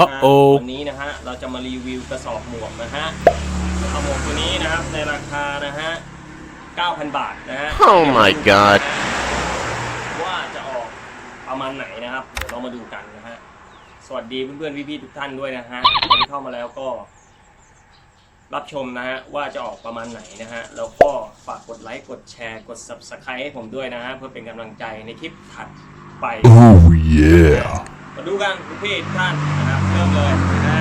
Uh-oh วันนี้นะฮะเราจะมารีวิวกระสอบหมวกนะฮะเอาหมวกตัวนี้นะครับในราคานะฮะ 9,000 บาทนะฮะ Oh my god ว่าจะออกประมาณไหนนะครับ เดี๋ยวเรามาดูกันนะฮะ สวัสดีเพื่อนๆพี่ๆทุกท่านด้วยนะฮะใครที่เข้ามาแล้วก็ รับชมนะฮะว่าจะออกประมาณไหนนะฮะแล้วก็ฝากกดไลค์กดแชร์กด subscribe ให้ผมด้วยนะฮะเพื่อเป็นกำลังใจในคลิปถัดไป Oh yeah. มาดูกันคุณพี่ทุกท่านนะครับ เริ่มเลยนะฮะ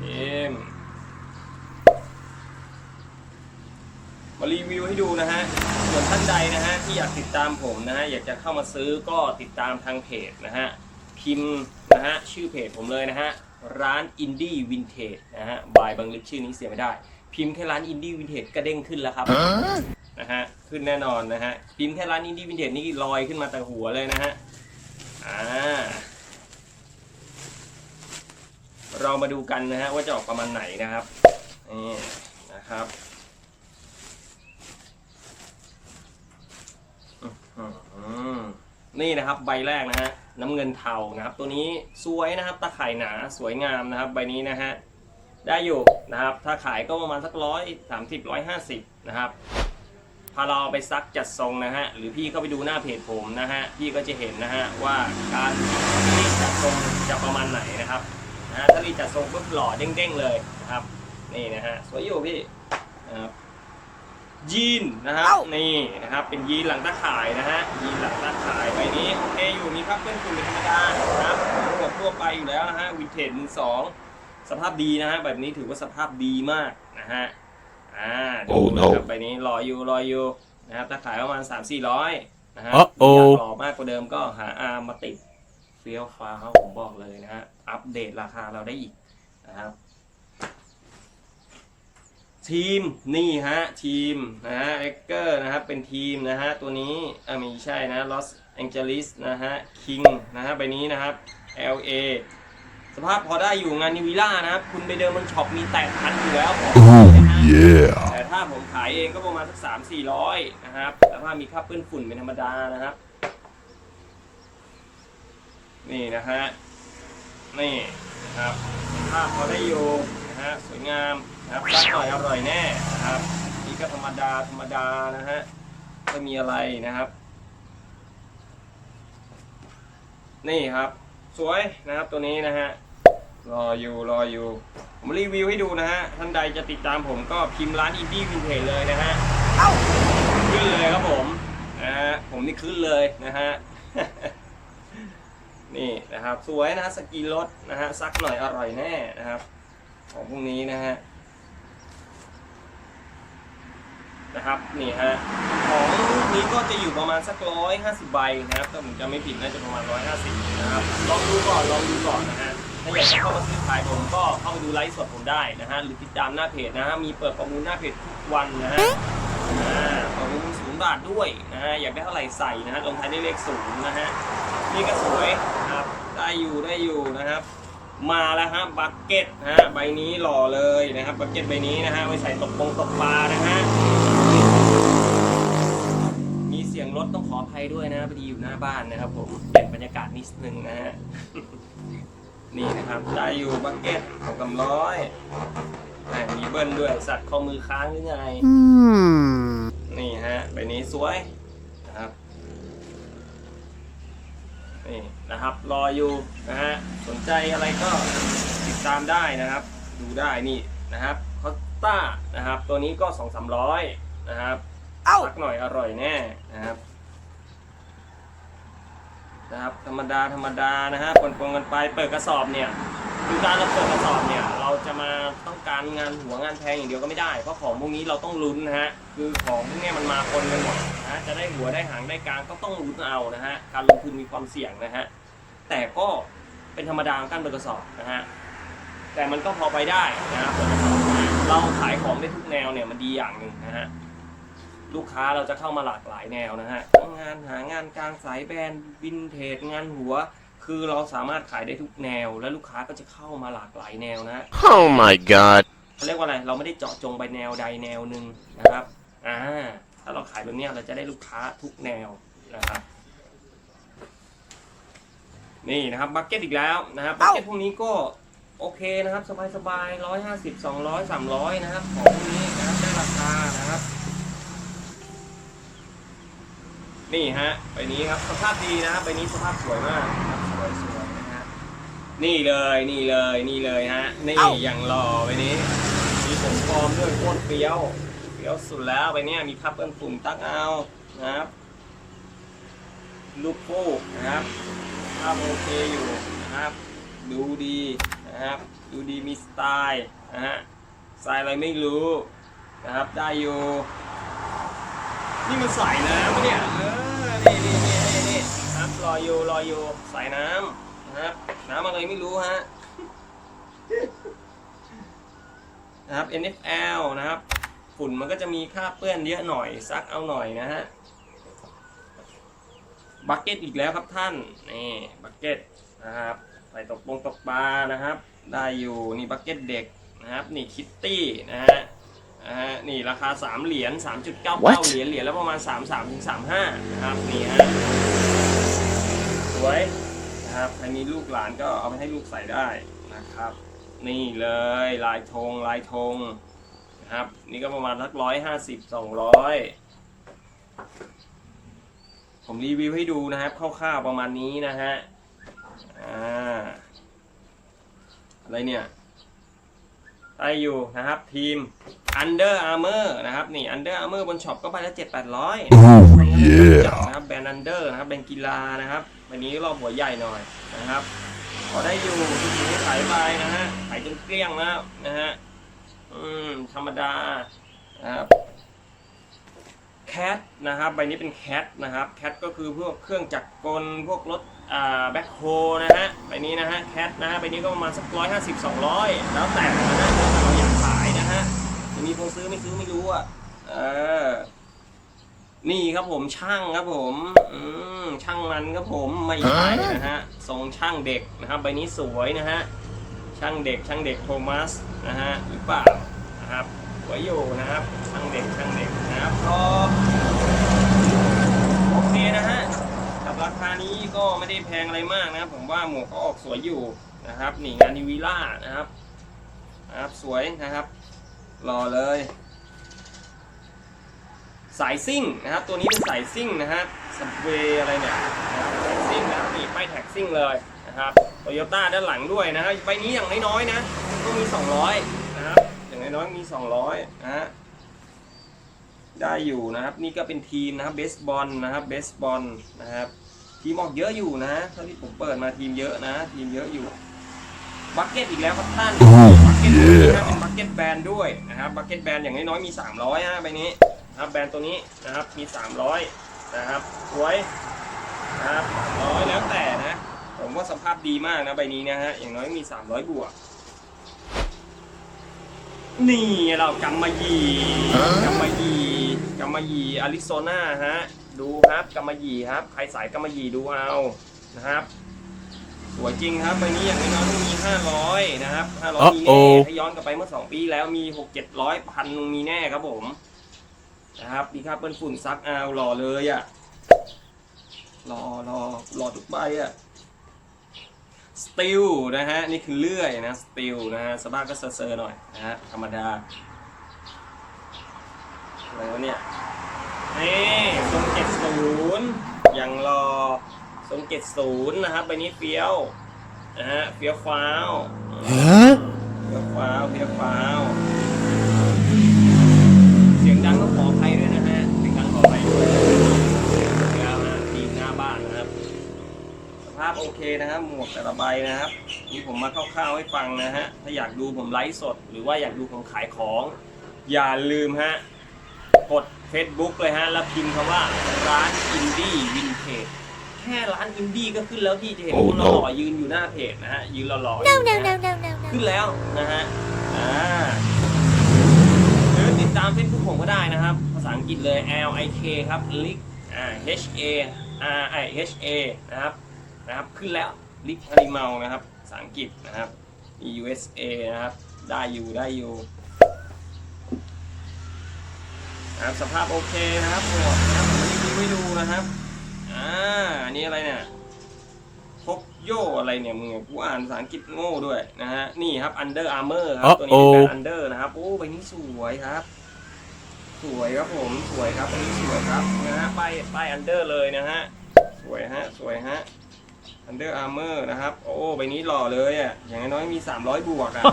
เอ็มมารีวิวให้ดูนะฮะ ส่วนท่านใดนะฮะที่อยากติดตามผมนะฮะอยากจะเข้ามาซื้อก็ติดตามทางเพจนะฮะพิมพ์นะฮะชื่อเพจผมเลยนะฮะร้านอินดี้วินเทจนะฮะบายบางลึกชื่อนี้เสียไม่ได้ พิมพ์แค่ร้านอินดี้วินเทจก็เด้งขึ้นแล้วครับนะฮะขึ้นแน่นอนนะฮะพิมพ์แค่ร้านอินดี้วินเทจนี่ลอยขึ้นมาแต่หัวเลยนะฮะอ่า เรามาดูกันนะฮะว่าจะออกประมาณไหนนะครับนี่นะครับนี่นะครับใบแรกนะฮะน้ำเงินเทานะครับ ตัวนี้สวยนะครับตาข่ายหนาสวยงามนะครับ ใบนี้นะฮะได้อยู่นะครับ ถ้าขายก็ประมาณสักร้อยสามสิบร้อยห้าสิบนะครับพาเราไปซักจัดทรงนะฮะหรือพี่เข้าไปดูหน้าเพจผมนะฮะพี่ก็จะเห็นนะฮะว่าการรีดจัดทรงจะประมาณไหนนะครับ นะฮะถ้ารีดจัดทรงปุ๊บหล่อเด้งๆเลยนะครับ นี่นะฮะสวยอยู่พี่นะครับยีนนะครับนี่นะครับ เป็นยีนหลังตะข่ายนะฮะยีนหลังตะข่ายใบนี้โอเคอยู่มีพับเพื่อนคุณเป็นธรรมดานะครับหมดทั่วไปอยู่แล้วนะฮะวินเทจมือสองสภาพดีนะฮะแบบนี้ถือว่าสภาพดีมากนะฮะอ่าดู Oh, no. นะครับใบนี้รออยู่รออยู่นะครับถ้าขายประมาณ3 4 0 0นะฮะ Uh-oh อยากรอมากกว่าเดิมก็หาอาร์มมาติดเฟี้ยวฟ้าครับผมบอกเลยนะฮะ อัปเดตราคาเราได้อีกนะครับ ทีมนี่ฮะ ทีมนะฮะเอ็กเกอร์นะครับ เป็นทีมนะฮะ ตัวนี้อ่าไม่ใช่นะลอสแองเจลิสนะฮะคิงนะฮะใบนี้นะครับ LA สภาพพอได้อยู่งานนิวิล่านะครับ คุณไปเดินบนช็อปมีแตกพันอยู่แล้วของ Oh นะฮะ yeah. แต่ถ้าผมขายเองก็ประมาณสักสามสี่ร้อยนะครับ แล้วถ้ามีค่าเปื้อนฝุ่นเป็นธรรมดานะครับ นี่นะฮะ นี่นะครับภาพพอได้อยู่นะฮะสวยงามนะครับรักหน่อยอร่อยแน่นะครับนี่ก็ธรรมดาธรรมดานะฮะไม่มีอะไรนะครับ นี่ครับ สวยนะครับตัวนี้นะฮะรออยู่รออยู่ ผมรีวิวให้ดูนะฮะ ท่านใดจะติดตามผมก็พิมพ์ร้านอินดี้วินเทจเลยนะฮะขึ้นเลยครับผมนะฮะผมนี่ขึ้นเลยนะฮะ นี่นะครับ สวยนะสกีรถนะฮะซักหน่อยอร่อยแน่นะครับ ของพวกนี้นะฮะนะครับนี่ฮะของนี้ก็จะอยู่ประมาณสักร้อยห้าสิบใบนะครับถ้าผมจำไม่ผิดน่าจะประมาณร้อยห้าสิบนะครับลองดูก่อนลองดูก่อนนะฮะถ้าอยากจะเข้ามาซื้อขายผมก็เข้าไปดูไลฟ์สดผมได้นะฮะหรือติดตามหน้าเพจนะฮะมีเปิดประมูลหน้าเพจทุกวันนะฮะ บาทด้วยนะฮะอยากได้เท่าไหร่ใส่นะฮะลงท้ายด้วยเลขศูนย์นะฮะนี่ก็สวยนะครับได้อยู่ได้อยู่นะครับ มาแล้วฮะบักเก็ตฮะใบนี้หล่อเลยนะครับบักเก็ตใบนี้นะฮะไว้ใส่ตกปงตกปลานะฮะมีเสียงรถต้องขออภัยด้วยนะพอดีอยู่หน้าบ้านนะครับผมเปลี่ยนบรรยากาศนิดนึงนะฮะนี่นะครับได้อยู่บักเก็ตของกำร้อยมมีเบิ้ลด้วยสัตว์ข้อมือค้างหรือไง นี่ฮะใบนี้สวยนะครับนี่นะครับรออยู่นะฮะสนใจอะไรก็ติดตามได้นะครับ ดูได้นี่นะครับคอสต้านะครับ ตัวนี้ก็สองสามร้อยนะครับสักหน่อยอร่อยแน่นะครับนะครับธรรมดาธรรมดานะฮะปนปนๆกันไปเปิดกระสอบเนี่ย คือการเราเปิดกระสอบเนี่ยเราจะมาต้องการงานหัวงานแพงอย่างเดียวก็ไม่ได้เพราะของพวกนี้เราต้องลุ้นนะฮะคือของพวกนี้มันมาคนกันหมดนะจะได้หัวได้หางได้กลางก็ต้องลุ้นเอานะฮะการลงทุนมีความเสี่ยงนะฮะแต่ก็เป็นธรรมดาของการเปิดกระสอบนะฮะแต่มันก็พอไปได้นะฮะเปิดกระสอบเราขายของได้ทุกแนวเนี่ยมันดีอย่างหนึ่งนะฮะลูกค้าเราจะเข้ามาหลากหลายแนวนะฮะงงานหางานกลางสายแบรนด์วินเทจงานหัว คือเราสามารถขายได้ทุกแนว และลูกค้าก็จะเข้ามาหลากหลายแนวนะฮะ Oh my god เขาเรียกว่าอะไร เราไม่ได้เจาะจงไปแนวใดแนวหนึ่งนะครับ อ่า ถ้าเราขายแบบเนี้ยเราจะได้ลูกค้าทุกแนวนะครับ นี่นะครับบักเก็ตอีกแล้วนะครับบักเก็ตพวกนี้ก็โอเคนะครับ สบายสบายร้อยห้าสิบสองร้อยสามร้อยนะครับ ของพวกนี้นะครับได้ราคานะครับ นี่ฮะใบนี้ครับ สภาพดีนะครับใบนี้สภาพสวยมากนะครับ สวยสวยนะฮะนี่เลยนี่เลยนี่เลยฮะนี่อย่างหล่อใบนี้ มีผมปลอมด้วยโคตรเฟี้ยวเฟี้ยวสุดแล้วใบเนี้ยมีพับเปิ้ลปุ่มตักเอานะครับลูกฟูกนะครับภาพโอเคอยู่นะครับ ดูดีนะครับ ดูดีมีสไตล์นะฮะสไตล์อะไรไม่รู้นะครับได้อยู่ นี่มันใส่น้ำปะเนี่ยเออนี่นี่นี่นี่นี่ค รับรออยู่รออยู่ใส่น้ำนะครับ น้ำอะไรไม่รู้ฮะนะครับ NFL นะครับ ฝุ่นมันก็จะมีค่าเปื้อนเยอะหน่อยซักเอาหน่อยนะฮะบักเก็ตอีกแล้วครับท่านนี่บักเก็ตนะครับใส่ตกปงตกปลานะครับ ได้อยู่นี่บักเก็ตเด็กนะครับ นี่คิตตี้นะฮะนะฮะนี่ราคา 3 เหรียญ3.99 What? เหรียญเหรียญแล้วประมาณ 3 3ถึง35 นะครับ นี่ฮะส วยนะครับใครมีลูกหลานก็เอาไปให้ลูกใส่ได้นะครับ นี่เลยลายธงลายธงนะครับ นี่ก็ประมาณสักร้อยห้าสิบสองร้อยผมรีวิวให้ดูนะครับคร่าวๆประมาณนี้นะฮะอ่าอะไรเนี่ยได้อยู่นะครับทีม Under Armour นะครับนี่ Under Armour บนช็อปก็ไปละเจ็ดแปดร้อย Oh yeah. นะครับแบรนด์ Under นะครับแบรนด์กีฬานะครับ วันนี้รอบหัวใหญ่หน่อยนะครับพอได้อยู่ที่ถือขายไปนะฮะขายจนเกลี้ยงแล้วนะฮะอืมธรรมดานะครับแคทนะครับใบนี้เป็นแคทนะครับแคทก็คือพวกเครื่องจักรกลพวกรถอ่าแบ็คโฮนะฮะใบนี้นะฮะแคทนะฮะใบนี้ก็ประมาณสักร้อยห้าสิบสองร้อยแล้วแต่นะฮะเราอยากขายนะฮะจะมีคนซื้อไม่ซื้อไม่รู้อะเออ นี่ครับผมช่างครับผมอืมช่างมันครับผมไม่ใช่นะฮะทรงช่างเด็กนะครับใบนี้สวยนะฮะช่างเด็กช่างเด็กโทมัสนะฮะหรือเปล่านะครับสวยอยู่นะครับช่างเด็กช่างเด็กนะครับก็โอเคนะฮะกับราคานี้ก็ไม่ได้แพงอะไรมากนะครับ ผมว่าหมวกก็ออกสวยอยู่นะครับนี่งานนิวิล่านะครับนะครับสวยนะครับรอเลย สายซิ่งนะครับ ตัวนี้เป็นสายซิ่งนะฮะสับเวอะไรเนี่ยนะครับสายซิ่งนะครับนี่ป้ายแท็กซิ่งเลยนะครับโตโยต้าด้านหลังด้วยนะฮะใบนี้อย่างน้อยๆนะก็มี 200นะครับอย่างน้อยๆมี 200นะฮะได้อยู่นะครับ นี่ก็เป็นทีมนะครับเบสบอลนะครับเบสบอลนะครับทีมออกเยอะอยู่นะเท่าที่ผมเปิดมาทีมเยอะนะ ทีมเยอะอยู่บักเก็ตอีกแล้วครับท่าน Oh บักเก็ตตัวนี้นะ yeah. เป็นบักเก็ตแบรนด์ด้วยนะครับบักเก็ตแบรนด์อย่างน้อยๆมี 300ฮะใบนี้ นะครับแบรนด์ตัวนี้นะครับมี 300 นะครับสวยนะครับ300แล้วแต่นะ ผมว่าสภาพดีมากนะใบนี้นะฮะอย่างน้อยมี 300 บวก นี่เรากำมะหยี่กำมะหยี่กำมะหยี่อาริโซนาฮะดูครับกำมะหยี่ครับ ใครสายกำมะหยี่ดูเอานะครับสวยจริงครับใบนี้อย่างน้อยๆต้องมี 500 นะครับ500มีแน่ Uh-oh ถ้าย้อนกลับไปเมื่อ 2 ปีแล้วมี 6 700พันมีแน่ครับผม นะครับดีครับเป็นฝุ่นซักเอาหล่อเลยอะ่ะรอรอรอทุกใบอะ่ะสติลนะฮะนี่คือเลื่อยนะสติลนะฮะสภาพก็เซอร์ๆหน่อยนะฮะธรรมดาอะไรวะเนี่ยนี่ทรงเจ็ดศูนย์ยังรอทรงเจ็ดศูนย์นะครับใบนี้เฟี้ยวนะฮะเฟี้ยวฟ้าว Huh? เฟี้ยวฟ้าวเฟี้ยวฟ้าวเสียงดังก็ขออภัยด้วยนะฮะเสียงดังขออภัยด้วยแล้วนะทีมหน้าบ้านนะครับ ส ภาพโอเคนะครับหมวกแต่ละใบนะครับนี่ผมมาคร่าวๆให้ฟังนะฮะถ้าอยากดูผมไลฟ์สด หรือว่าอยากดูผมขายของ อย่าลืมฮะกด Facebook เลยฮะแล้วพิมพ์คำว่าร้านอินดี้วินเทจแค่ร้านอินดี้ก็ขึ้นแล้วที่จะเห็น Oh คนห no ล่อๆยืนอยู่หน้าเพจนะฮะยืนหล่อๆอยู่ No, นะ no, ฮะ no, no, no, no. ขึ้นแล้วนะฮะอ่าหรือติดตามเฟซบุ๊กผมก็ได้นะครับ ภาษาอังกฤษเลย L I K ครับลิกอ่า H A R I H A นะครับ นะครับ ขึ้นแล้วลิกฮาริเมานะครับภาษาอังกฤษนะครับมี USA นะครับ ได้อยู่ได้อยู่นะครับสภาพโอเคนะครับหมวกนะครับผมรีวิวให้ดูนะครับอ่าอันนี้อะไรเนี่ยพกโยอะไรเนี่ยมึงกูอ่านภาษาอังกฤษโง่ด้วยนะฮะนี่ครับ Under Armour ครับ ตัวนี้เป็นแบรนด์ Under นะครับโอ้ใบนี้สวยครับ สวยครับผมสวยครับอันนี้สวยครับนะฮะป้ายป้าย Under เลยนะฮะสวยฮะสวยฮะ Under Armour นะครับ โอ้ใบนี้หล่อเลยอะ อย่างน้อยมี 300 บวกอะ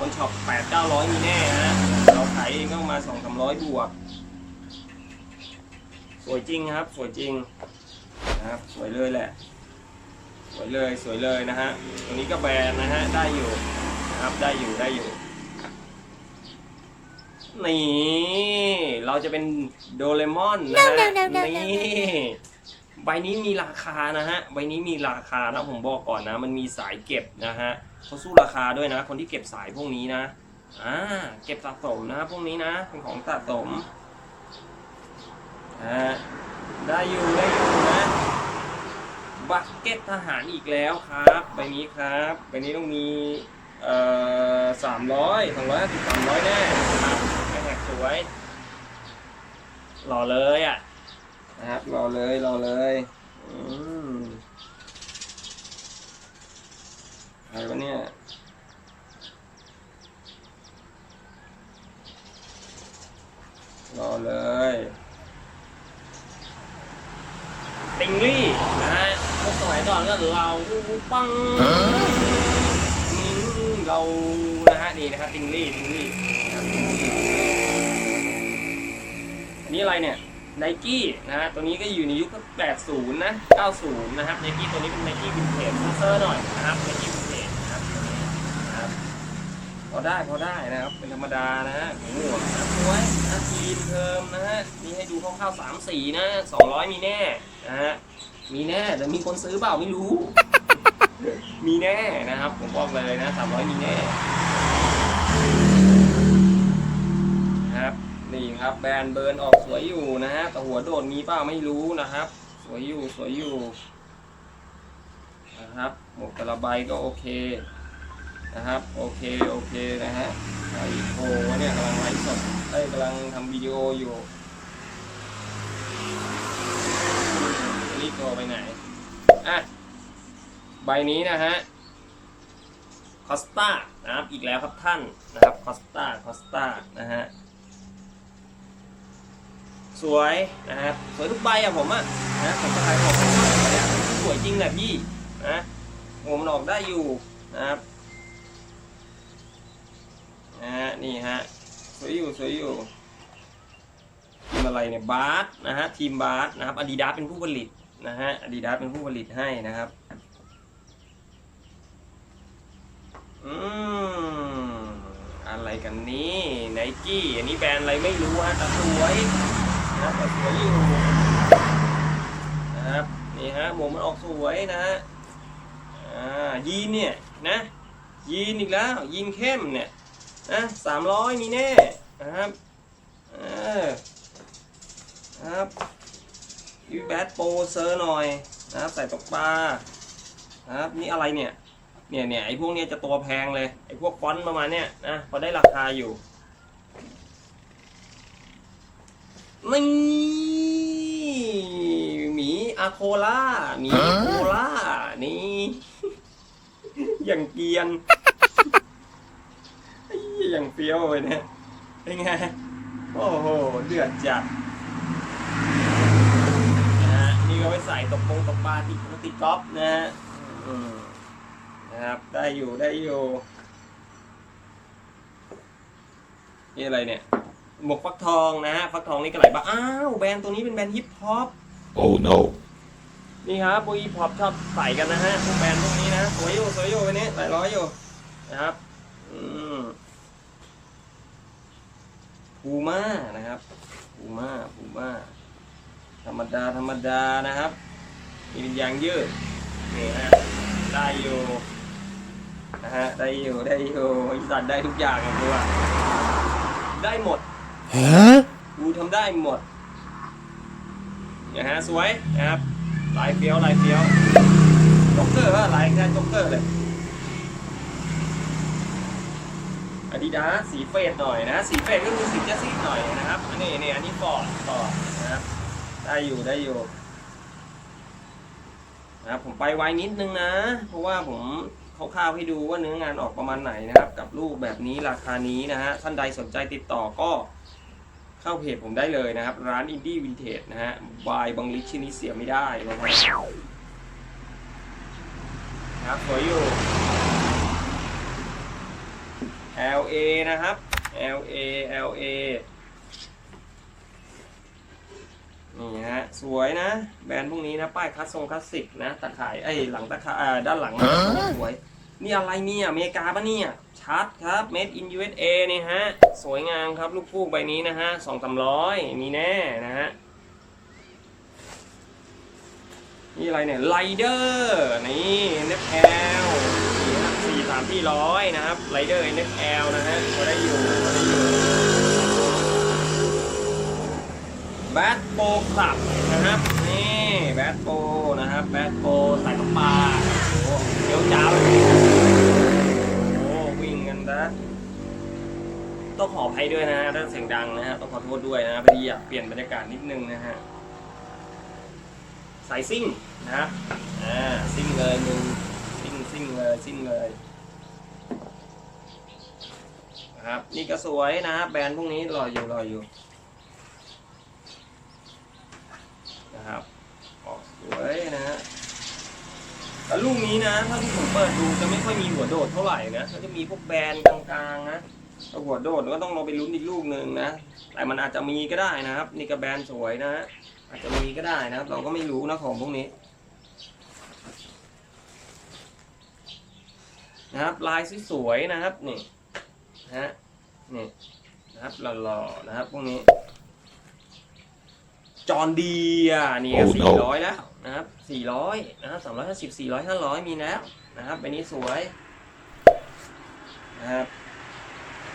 บนช็อป8 900 มีแน่ฮะ เราขายเองก็ประมาณ2 300 บวก สวยจริงครับ สวยจริงนะครับ สวยเลยแหละ สวยเลย สวยเลยนะฮะ ตัวนี้ก็แบรนด์นะฮะ ได้อยู่นะครับ ได้อยู่ ได้อยู่นี่ เราจะเป็นโดเรมอนนะฮะ No, no, no, no, no, นี่ ใบนี้มีราคานะฮะ ใบนี้มีราคานะผมบอกก่อนนะ มันมีสายเก็บนะฮะเขาสู้ราคาด้วยนะ คนที่เก็บสายพวกนี้นะอ่าเก็บสะสมนะพวกนี้นะเป็นของสะสมอ่าได้อยู่ได้อยู่นะบักเก็ตทหารอีกแล้วครับใบนี้ครับใบนี้ต้องมีเอ่อสามร้อยสองร้อยห้าสิบสามร้อยแน่ครับแท็กสวยหล่อเลยอะ นะครับ รอเลยรอเลยอืมอะไรวะเนี่ยรอเลยติงลี่นะฮะสมัยก่อนก็เราปังเรานะฮะนี่นะครับติงลี่ติงลี่นี่อะไรเนี่ย ไนกี้นะฮะตัวนี้ก็อยู่ในยุค80 นะ 90 นะครับไนกี้ตัวนี้เป็นไนกี้วินเทจเซอร์หน่อยนะครับไนกี้วินเทจนะครับนะครับพอได้พอได้นะครับ เป็นธรรมดานะฮะหมวกนะสวยนะทีมเทอมนะฮะมีให้ดูคร่าวๆ3สีนะ200 มีแน่นะฮะมีแน่แต่มีคนซื้อเปล่าไม่รู้ มีแน่นะครับ ผมบอกเลยนะ300 มีแน่ นะครับนี่ครับแบรนด์เบิร์นออกสวยอยู่นะฮะแต่หัวโดดมีเปล่าไม่รู้นะครับ สวยอยู่สวยอยู่นะครับหมวกแต่ละใบก็โอเคนะครับโอเคโอเคนะฮะไอโฟเนี่ยกำลังไลฟ์สดเอ้ยกำลังทำวิดีโออยู่รีบโทรไปไหนอะใบนี้นะฮะคอสตานะครับอีกแล้วครับท่านนะครับคอสตาคอสตานะฮะ สวยนะครับสวยทุกใบอะผมอะนะผมจะขายของสวยจริงแหละพี่นะผมออกได้อยู่นะครับนะฮะนี่ฮะสวยอยู่สวยอยู่ทีมอะไรเนี่ยบาสนะฮะทีมบาสนะครับอาดิดาเป็นผู้ผลิตนะฮะอาดิดาเป็นผู้ผลิตให้นะครับอืมอะไรกันนี่ไนกี้อันนี้แบรนด์อะไรไม่รู้ฮะแต่สวย นะครับสวยอยู่นะครับนี่ฮะหมวกมันออกสวยนะฮะอ่ายีนเนี่ยนะ ยีนอีกแล้วยีนเข้มเนี่ยนะสามร้อยมีแน่นะครับเออนะครับยูแบดโปเซอร์หน่อยนะครับใส่ตกปลานะครับนี่อะไรเนี่ยเนี่ยเนี่ยไอพวกเนี้ยจะตัวแพงเลยไอพวกฟอนต์ประมาณเนี้ยนะพอได้ราคาอยู่ นี่หมีอาโคล่าหมีอาโคล่านี่ อย่างเกรียนไอ้เหี้ยอย่างเฟี้ยวเลยเนี่ยเป็นไง โอ้โห เดือดจัดนะฮะนี่ก็ไปใส่ตกปงตกปลาติดติดกอล์ฟนะฮะอืมนะครับ ได้อยู่ได้อยู่ นี่อะไรเนี่ย หมวกฟักทองนะฮะฟักทองนี่ก็ไหลบ้างอ้าวแบรนด์ตัวนี้เป็นแบรนด์ฮิปฮอป Oh no. นี่ครับพวกฮิปฮอปชอบใส่กันนะฮะพวกแบรนด์พวกนี้นะสวยอยู่สวยอยู่วันนี้หลายร้อยอยู่นะครับอืมพูม่านะครับพูม่าพูม่าธรรมดาธรรมดานะครับ มีเป็นยางยืดนี่ฮะได้อยู่นะฮะได้อยู่ได้อยู่อีสัตว์ได้ทุกอย่างอะกูอะได้หมด Huh? กูทำได้หมดนะฮะสวยนะครับลายเฟี้ยวลายเฟี้ยวจ็อกเกอร์ว่าลายแค่จ็อกเกอร์เลยอาดิดาสสีเฟดหน่อยนะ สีเฟดก็คือสีจะซีดหน่อยนะครับอันนี้นี่อันนี้ฟอร์ดฟอดนะครับได้อยู่ได้อยู่นะครับผมไปไวนิดนึงนะ เพราะว่าผมคร่าวๆให้ดูว่าเนื้องานออกประมาณไหนนะครับ กับรูปแบบนี้ราคานี้นะฮะท่านใดสนใจติดต่อก็ เข้าเพจผมได้เลยนะครับ ร้านอินดี้วินเทจนะฮะบายบังลิชชิ้นนี้เสียไม่ได้นะครับนะครับสวยอยู่ LA นะครับ LA LA นี่ฮะ สวยนะ แบรนด์พวกนี้นะ ป้ายคลาสทรงคลาสสิกนะตะข่ายไอ้ยหลังตะข่ายอ่าด้านหลังนะสวย นี่อะไรเนี่ยอเมริกาปะเนี่ย ชัดครับ made in USA นี่ฮะ สวยงามครับลูกฟูกใบนี้นะฮะสองสามร้อยมีแน่นะฮะ นี่อะไรเนี่ยไ i เดอร์นี่ NFL นี่ฮะสี่สามที่ร้อยนะครับไ i เดอร์ NFL นะฮะพอได้อยู่พอได้อยู่แบทโปคลับนะครับนี่แบทโปนะครับแบทโปใส่กระปา เดี๋ยวจ้าเลยโอ้วิ่งกันนะต้องขออภัยด้วยนะถ้าเสียงดังนะฮะต้องขอโทษด้วยนะพอดีอยากเปลี่ยนบรรยากาศนิดนึงนะฮะสายซิ่งนะอ่าซิ่งเลยมึงซิ่งซิ่งเลยซิ่งเลยนะครับนี่ก็สวยนะครับแบรนด์พวกนี้รออยู่รออยู่นะครับออกสวยนะฮะ แต่ลูกนี้นะถ้าที่ผมเปิดดูจะไม่ค่อยมีหัวโดดเท่าไหร่นะก็จะมีพวกแบรนด์กลางๆนะแต่หัวโดดก็ต้องลองไปลุ้นอีกลูกหนึ่งนะ แต่มันอาจจะมีก็ได้นะครับ นี่ก็แบรนสวยนะฮะอาจจะมีก็ได้นะครับ เราก็ไม่รู้นะของพวกนี้นะครับลายสวยๆนะครับนี่นะฮะนี่นะครับหล่อๆนะครับพวกนี้ จอนดีอะนี่ก็ Oh, สี่ no. ร้อยแล้วนะครับสี่ร้อยนะครับสามร้อยห้าสิบสี่ร้อยห้าร้อยมีแล้วนะครับใบนี้สวยนะครับ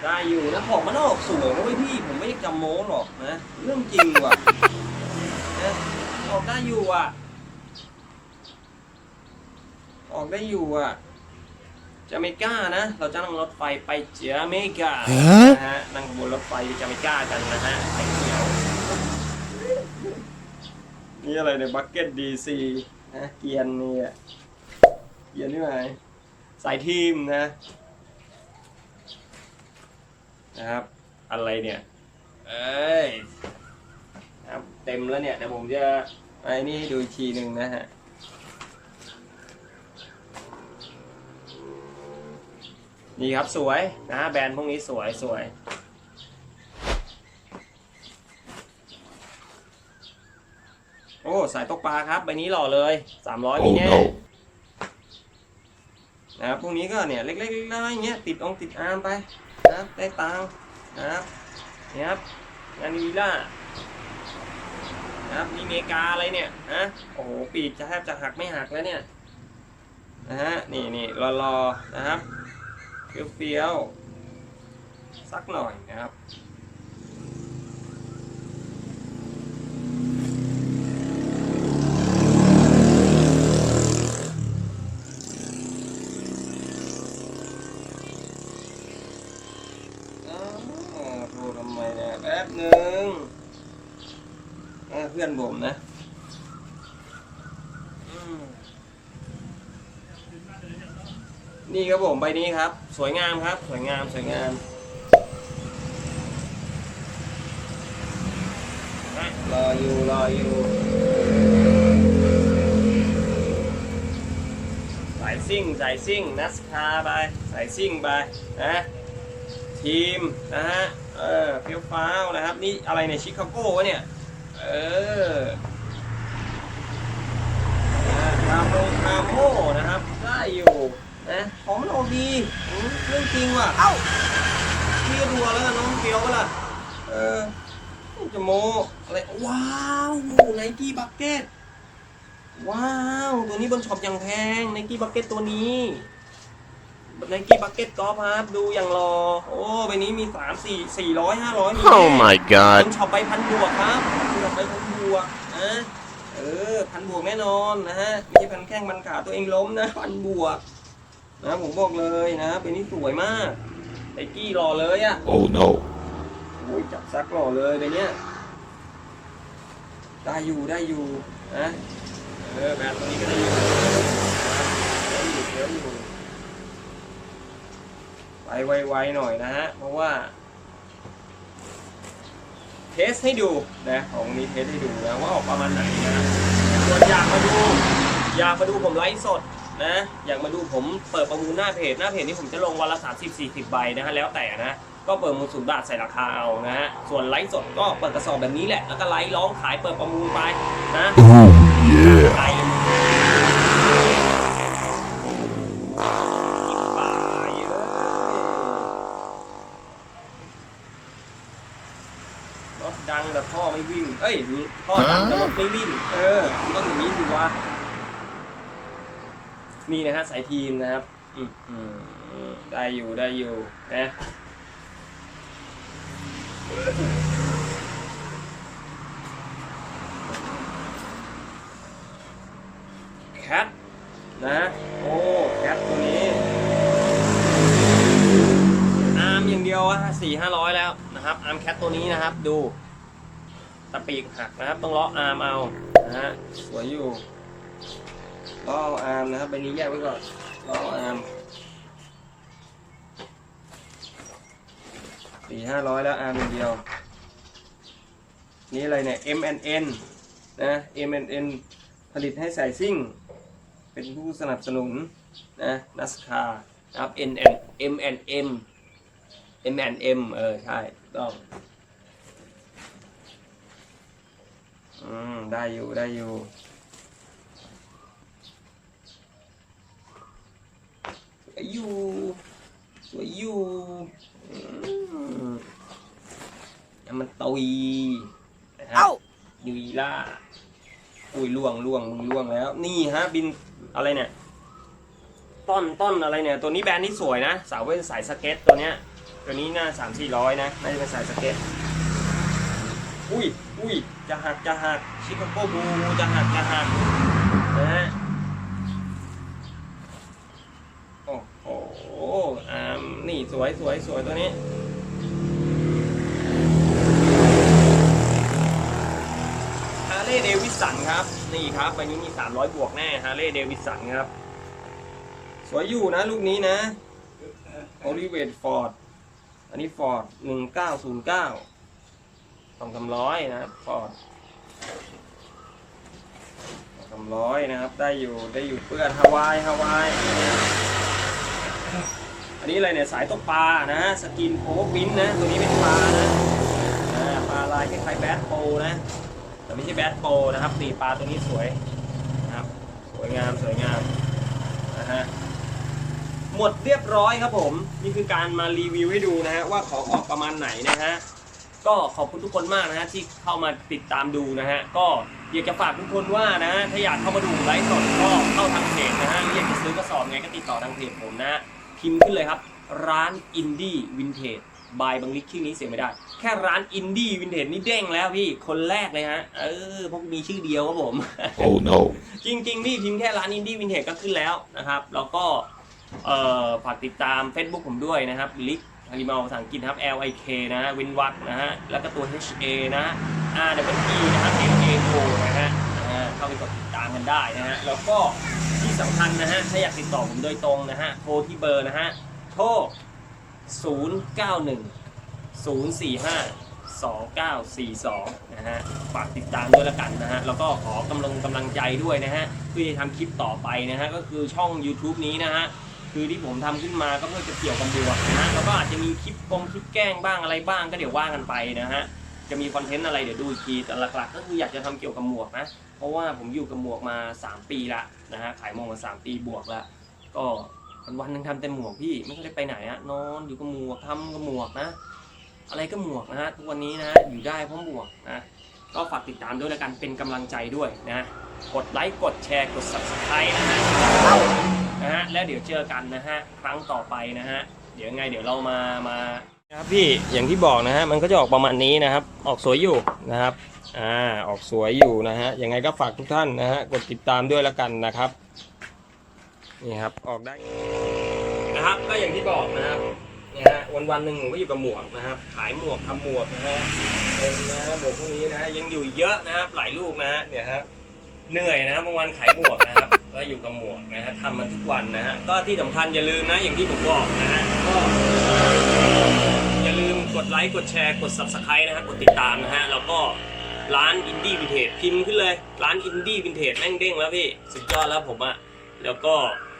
ได้อยู่นะของมันออกสวยนะเว้ยพี่ผมไม่ได้จำโม้หรอกนะเรื่องจริงว่ะนะออกได้อยู่อะ ออกได้อยู่อะจาเมกานะ เราจะนั่งรถไฟไปจาเมกานะฮะนั่งขบวนรถไฟไปจาเมกากันนะฮะไอ้เขียว นี่อะไรเนี่ยบักเก็ตดีซีนะเกียนนี่อะเกียนนี่ไหมสายทีมนะ นะครับ อะไรเนี่ย เอ้ยครับเต็มแล้วเนี่ยเดี๋ยวผมจะไอ้นี่ดูอีกทีหนึ่งนะฮะนี่ครับสวยนะแบรนด์พวกนี้สวยสวย โอ้สายตกปลาครับใบนี้หล่อเลย300มี Oh แน่ no. นะครับพวกนี้ก็เนี่ยเล็กๆน้อยๆอย่างเงี้ยติดองค์ติดอาร์มไปนะครับได้ตังค์นะครับเนี่ยครับงานวีล่านะครับนี่อเมริกาอะไรเนี่ยฮะโอ้โหปีกจะแทบจะหักไม่หักแล้วเนี่ยนะฮะนี่นี่รอรอๆนะครับเฟี้ยวเฟี้ยวๆสักหน่อยนะครับอ้าวโทรทำไมเนี่ยแป๊บหนึ่ง เออเพื่อนผมนะอืมนี่ ครับผมใบนี้ครับ สวยงามครับ สวยงามสวยงามนะรออยู่รออยู่สายซิ่งสายซิ่งนัสคาไปสายซิ่งไปนะทีมนะฮะเออเฟี้ยวฟ้าวนะครับ นี่อะไรเนี่ยชิคาโก้วะเนี่ย เออคาโมคาโมนะครับ ได้อยู่ นะของมันออกดีอืมเรื่องจริงว่ะ เอ้าพี่รัวแล้วกันน้องเฟียวก็ล่ะ เออจะโมอะไร ว้าวไนกี้บักเก็ต ว้าว ตัวนี้บนช็อปอย่างแพงไนกี้บักเก็ตตัวนี้ไนกี้บักเก็ตกอล์ฟครับ ดูอย่างรอ โอ้ใบนี้มีสามสี่สี่ร้อยห้าร้อยมี Oh แน่ my เป็ god. นช็อปใบพันบวกครับช็อปใบพันบวกนะเออพันบวกแน่นอนนะฮะไม่ใช่พันแข้งพันขาตัวเองล้มนะพันบวก นะผมบอกเลยนะ เป็นนี่สวยมากไอ้กี้รอเลยอะ Oh no. โอ้ยจับซักรอเลยไปเนี้ยได้อยู่ได้อยู่นะเออแบบตัวนี้ก็ได้อยู่เยอะอยู่ไปไวๆหน่อยนะฮะเพราะว่า เทสให้ดูนะของนี้เทสให้ดูนะว่าออกประมาณไหนนะส่วนอยากมาดู อยากมาดูผมไลฟ์สด นะ อยากมาดูผมเปิดประมูลหน้าเพจหน้าเพจนี้ผมจะลงวันละ30 40ใบนะฮะแล้วแต่นะ ก็เปิดมูลศูนย์บาทใส่ราคาเอานะฮะส่วนไลฟ์สดก็เปิดกระสอบแบบนี้แหละแล้วก็ไลฟ์ร้องขายเปิดประมูลไปนะ Oh yeah. ไก่กินปลาเยอะรถดังแต่พ่อไม่วิ่ง เอ้ยพ่อดังแต่รถไม่วิ่ง เออต้องอย่างนี้ดูวะ นี่นะฮะสายทีมนะครับได้อยู่ได้อยู่นะแคทนะโอ้แคทตัวนี้อาร์มอย่างเดียวอะสี่ห้าร้อยแล้วนะครับอาร์มแคทตัวนี้นะครับดูตะปีกหักนะครับ ต้องเลาะอาร์มเอานะฮะสวยอยู่ ลาะเออาร์มนะครับใบนี้แยกไว้ก่อนลาะเออาร์มสี่ห้าร้อยแล้วอาร์มเดียว นี่อะไรเนี่ย M N N นะ M N N ผลิตให้ใส่ซิ่ง เป็นผู้สนับสนุนนะนัสคาครับ N N M N M M N M เออ ใช่ ต้องอืม ได้อยู่ ได้อยู่ สวย อยู่สวยอยู่อืมอย่ามันตุยนะครับยุยล่าอุ้ยล่วงล่วงมึงล่วงแล้ว นี่ฮะบินอะไรเนี่ย ต้นต้นอะไรเนี่ย ตัวนี้แบรนด์นี้สวยนะ สาวเป็นสายสเก็ตตัวเนี้ย ตัวนี้น่าสามสี่ร้อยนะ น่าจะเป็นสายสเก็ต อุ้ยอุ้ยจะหักจะหักชิคาโกบูจะหักจะหักนะฮะ โอ้โหอ่านี่ สวยสวยสวยตัวนี้ ฮาร์เลย์เดวิสันครับ นี่ครับใบนี้มี 300 บวกแน่ฮาร์เลย์เดวิสันครับ สวยอยู่นะลูกนี้นะโอลิเวตฟอร์ด อันนี้ฟอร์ด 1909สองสามร้อยนะครับฟอร์ดสามร้อยนะครับ ได้อยู่ได้อยู่เปื้อนฮาวายฮาวาย อันนี้อะไรเนี่ยสายตกปลานะสกินโพบินนะตัวนี้เป็นปลานะปลาลายคล้ายๆแบทโปนะแต่ไม่ใช่แบทโปนะครับตีปลาตัวนี้สวยนะครับสวยงามสวยงามนะฮะหมดเรียบร้อยครับผมนี่คือการมารีวิวให้ดูนะฮะว่าของออกประมาณไหนนะฮะก็ขอบคุณทุกคนมากนะฮะที่เข้ามาติดตามดูนะฮะก็อยากจะฝากทุกคนว่านะถ้าอยากเข้ามาดูไลฟ์สดก็เข้าทางเพจนะฮะหรืออยากจะซื้อกระสอบไงก็ติดต่อทางเพจผมนะฮะ พิมพ์ขึ้นเลยครับ ร้านอินดี้วินเทจบายบางลิกชื่อนี้เสียไม่ได้ แค่ร้านอินดี้วินเทจนี่เด้งแล้วพี่ คนแรกเลยฮะ เออเพราะมีชื่อเดียวครับผม Oh no. จริงๆพี่พิมพ์แค่ร้านอินดี้วินเทจก็ขึ้นแล้วนะครับ แล้วก็เอ่อฝากติดตาม Facebook ผมด้วยนะครับลิกฮาริมาภาษาอังกฤษนะครับ L I K นะฮะวินวัตนะฮะ แล้วก็ตัว H A นะ R W E นะครับ N A O นะฮะอ่า เข้าไปกดติดตามกันได้นะฮะแล้วก็ที่สำคัญนะฮะถ้าอยากติดต่อผมโดยตรงนะฮะโทรที่เบอร์นะฮะโทร 091 045 2942 นะฮะ ฝากติดตามด้วยละกันนะฮะ แล้วก็ขอกำลังกำลังใจด้วยนะฮะ เพื่อจะทำคลิปต่อไปนะฮะ ก็คือช่อง YouTube นี้นะฮะ คือที่ผมทำขึ้นมาก็เพื่อจะเกี่ยวกับบวกนะฮะ แล้วก็อาจจะมีคลิปกงคลิปแกล้งบ้างอะไรบ้างก็เดี๋ยวว่ากันไปนะฮะ จะมีคอนเทนต์อะไรเดี๋ยวดูอีกที แต่หลักๆ ก็คืออยากจะทำเกี่ยวกับหมวกนะ ราะว่าผมอยู่กับหมวกมา 3 ปีละนะฮะขายหมวกมา 3 ปีบวกละก็วันๆนึงทำแต่หมวกพี่ไม่ค่อยได้ไปไหนอะนอนอยู่กับหมวกทำกับหมวกนะ อะไรก็หมวกนะฮะทุกวันนี้นะอยู่ได้เพราะหมวกนะก็ฝากติดตามด้วยแล้วกันเป็นกำลังใจด้วยนะกดไลค์กดแชร์กด subscribe นะฮะนะฮะแล้วเดี๋ยวเจอกันนะฮะครั้งต่อไปนะฮะเดี๋ยวไงเดี๋ยวเรามามา ครับพี่อย่างที่บอกนะฮะมันก็จะออกประมาณนี้นะครับ ออกสวยอยู่นะครับอ่าออกสวยอยู่นะฮะยังไงก็ฝากทุกท่านนะฮะกดติดตามด้วยแล้วกันนะครับนี่ครับออกได้นะครับก็อย่างที่บอกนะครับเนี่ยฮะวันวันหนึ่งผมก็อยู่กับหมวกนะครับ ขายหมวกทำหมวกนะฮะเป็นนะฮะหมวกพวกนี้นะฮะยังอยู่เยอะนะครับหลายลูกนะฮะเนี่ยฮะเหนื่อยนะครับางวันขายหมวกนะครับก็อยู่กับหมวกนะฮะทำมันทุกวันนะฮะก็ที่สำคัญอย่าลืมนะอย่างที่ผมบอกนะฮะก็ กดไลค์กดแชร์กด subscribe นะฮะกดติดตามนะฮะแล้วก็ร้านอินดี้วินเทจพิมพ์ขึ้นเลย ร้านอินดี้วินเทจแม่งเด้งแล้วพี่ สุดยอดแล้วผมอะแล้วก็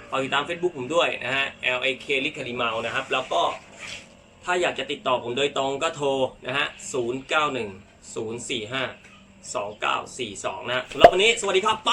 ฝากติดตาม Facebook ผมด้วยนะฮะ L A K ลิคาริมานะครับ แล้วก็ถ้าอยากจะติดต่อผมโดยตรงก็โทรนะฮะ 091 045 2942 นะฮะสำหรับวันนี้สวัสดีครับ ไป